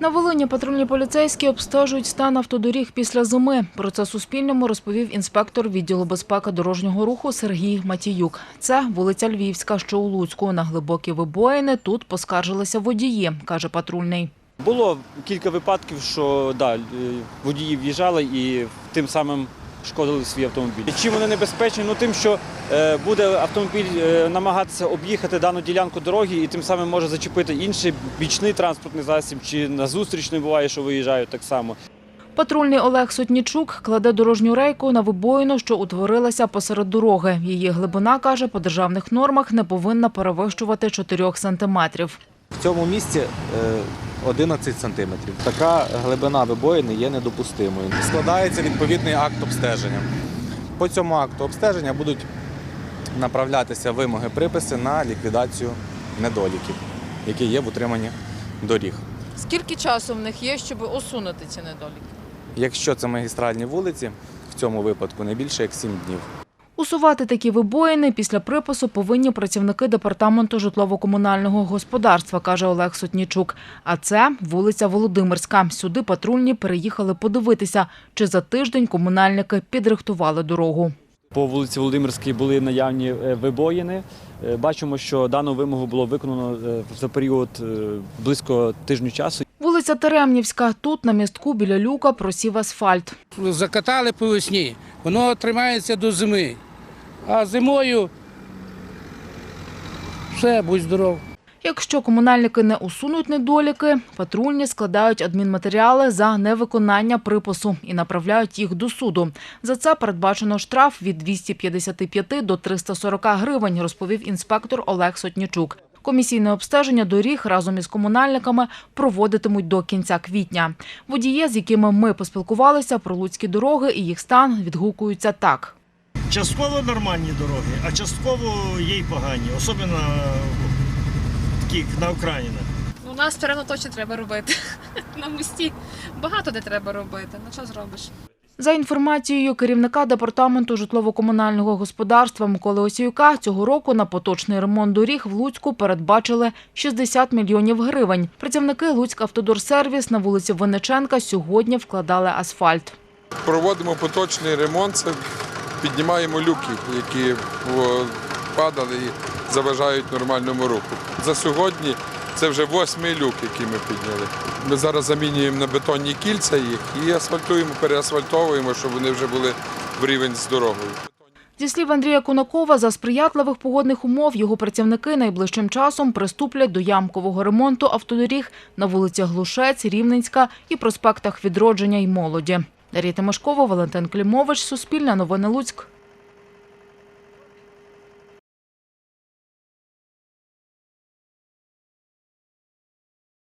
На Волині патрульні поліцейські обстежують стан автодоріг після зими. Про це Суспільному розповів інспектор відділу безпеки дорожнього руху Сергій Матіюк. Це вулиця Львівська, що у Луцьку. На глибокі вибоїни тут поскаржилися водії, каже патрульний. Було кілька випадків, що да, е, водії в'їжджали і тим самим шкодили свій автомобіль. Чим вони небезпечні? Ну тим, що е, буде автомобіль е, намагатися об'їхати дану ділянку дороги і тим самим може зачепити інший бічний транспортний засіб, чи на зустрічний буває, що виїжджають так само. Патрульний Олег Сотнічук кладе дорожню рейку на вибоїну, що утворилася посеред дороги. Її глибина, каже, по державних нормах не повинна перевищувати 4 сантиметрів. В цьому місці е, 11 сантиметрів. Така глибина вибоїни є недопустимою. Складається відповідний акт обстеження. По цьому акту обстеження будуть направлятися вимоги приписи на ліквідацію недоліків, які є в утриманні доріг. Скільки часу в них є, щоб усунути ці недоліки? Якщо це магістральні вулиці, в цьому випадку не більше як 7 днів. Усувати такі вибоїни після припису повинні працівники департаменту житлово-комунального господарства, каже Олег Сотнічук. А це вулиця Володимирська. Сюди патрульні переїхали подивитися, чи за тиждень комунальники підрихтували дорогу. По вулиці Володимирській були наявні е, вибоїни. Е, Бачимо, що дану вимогу було виконано е, за період близько тижню часу. Вулиця Теремнівська. Тут на містку біля люка просів асфальт. закатали по весні, воно тримається до зими. А зимою все, будь здоров. Якщо комунальники не усунуть недоліки, патрульні складають адмінматеріали за невиконання припису і направляють їх до суду. За це передбачено штраф від 255 до 340 гривень, розповів інспектор Олег Сотнічук. Комісійне обстеження доріг разом із комунальниками проводитимуть до кінця квітня. Водії, з якими ми поспілкувалися про луцькі дороги і їх стан, відгукуються так. Частково нормальні дороги, а частково є й погані, особливо таких на окраїнах. У нас все одно точно треба робити. На мості багато де треба робити. Ну що зробиш? За інформацією керівника департаменту житлово-комунального господарства Миколи Осіюка, цього року на поточний ремонт доріг в Луцьку передбачили 60 мільйонів гривень. Працівники Луцьк-Автодорсервіс на вулиці Винниченка сьогодні вкладали асфальт. Проводимо поточний ремонт, це піднімаємо люки, які падали і заважають нормальному руху. За сьогодні це вже восьмий люк, який ми підняли. Ми зараз замінюємо на бетонні кільця їх і асфальтуємо, переасфальтовуємо, щоб вони вже були в рівень з дорогою. Зі слів Андрія Кунакова, за сприятливих погодних умов його працівники найближчим часом приступлять до ямкового ремонту автодоріг на вулиці Глушець, Рівненська і проспектах Відродження й Молоді. Дар'я Тимошкова, Валентин Клімович, Суспільне новини Луцьк.